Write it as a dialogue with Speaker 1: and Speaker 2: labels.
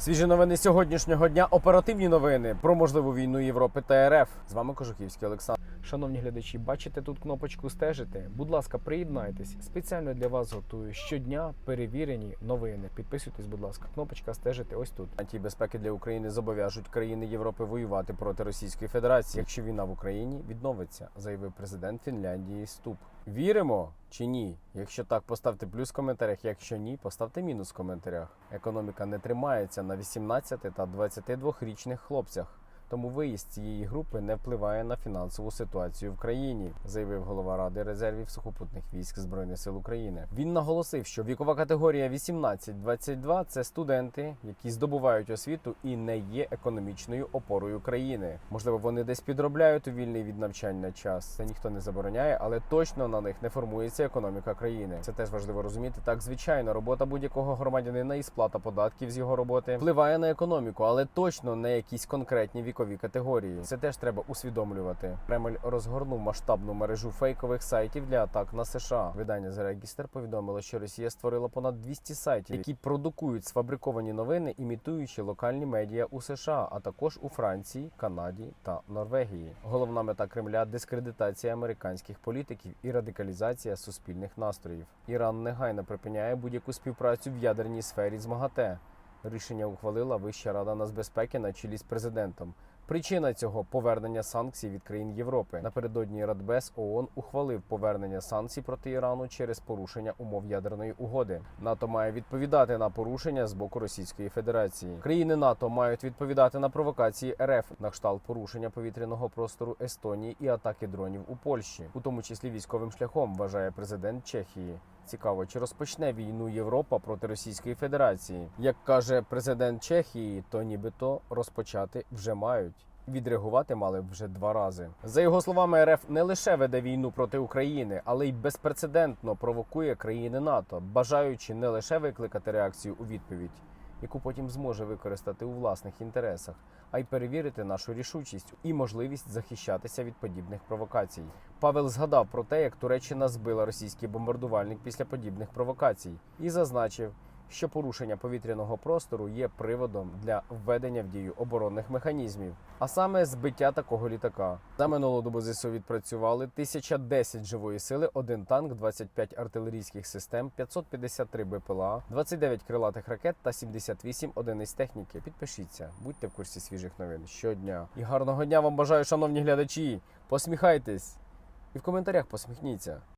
Speaker 1: Свіжі новини сьогоднішнього дня. Оперативні новини про можливу війну Європи та РФ. З вами Кожухівський Олександр. Шановні глядачі, бачите тут кнопочку стежити. Будь ласка, приєднайтесь. Спеціально для вас готую щодня перевірені новини. Підписуйтесь, будь ласка. Кнопочка стежити ось тут. Гарантії безпеки для України зобов'яжуть країни Європи воювати проти Російської Федерації, якщо війна в Україні відновиться, заявив президент Фінляндії Ступ. Віримо чи ні? Якщо так, поставте плюс в коментарях. Якщо ні, поставте мінус в коментарях. Економіка не тримається на 18 та 22-річних хлопцях. Тому виїзд цієї групи не впливає на фінансову ситуацію в країні, заявив голова ради резервів сухопутних військ збройних сил України. Він наголосив, що вікова категорія 18-22 – це студенти, які здобувають освіту і не є економічною опорою країни. Можливо, вони десь підробляють у вільний від навчання час. Це ніхто не забороняє, але точно на них не формується економіка країни. Це теж важливо розуміти. Так, звичайно, робота будь-якого громадянина і сплата податків з його роботи впливає на економіку, але точно не якісь конкретні вікові категорії. Це теж треба усвідомлювати. Кремль розгорнув масштабну мережу фейкових сайтів для атак на США. Видання The Register повідомило, що Росія створила понад 200 сайтів, які продукують сфабриковані новини, імітуючи локальні медіа у США, а також у Франції, Канаді та Норвегії. Головна мета Кремля дискредитація американських політиків і радикалізація суспільних настроїв. Іран негайно припиняє будь-яку співпрацю в ядерній сфері з МАГАТЕ. Рішення ухвалила Вища рада нацбезпеки на чолі з президентом. Причина цього повернення санкцій від країн Європи. Напередодні Радбез ООН ухвалив повернення санкцій проти Ірану через порушення умов ядерної угоди. НАТО має відповідати на порушення з боку Російської Федерації. Країни НАТО мають відповідати на провокації РФ на кшталт порушення повітряного простору Естонії і атаки дронів у Польщі, у тому числі військовим шляхом, вважає президент Чехії. Цікаво, чи розпочне війну Європа проти Російської Федерації? Як каже президент Чехії, то нібито розпочати вже мають. Відреагувати мали вже два рази. За його словами, РФ не лише веде війну проти України, але й безпрецедентно провокує країни НАТО, бажаючи не лише викликати реакцію у відповідь, яку потім зможе використати у власних інтересах, а й перевірити нашу рішучість і можливість захищатися від подібних провокацій. Павел згадав про те, як Туреччина збила російський бомбардувальник після подібних провокацій, і зазначив, що порушення повітряного простору є приводом для введення в дію оборонних механізмів, а саме збиття такого літака. За минулу добу ЗСУ відпрацювали 1010 живої сили, 1 танк, 25 артилерійських систем, 553 БПЛА, 29 крилатих ракет та 78 одиниць техніки. Підпишіться, будьте в курсі свіжих новин щодня. І гарного дня вам бажаю, шановні глядачі! Посміхайтесь і в коментарях посміхніться.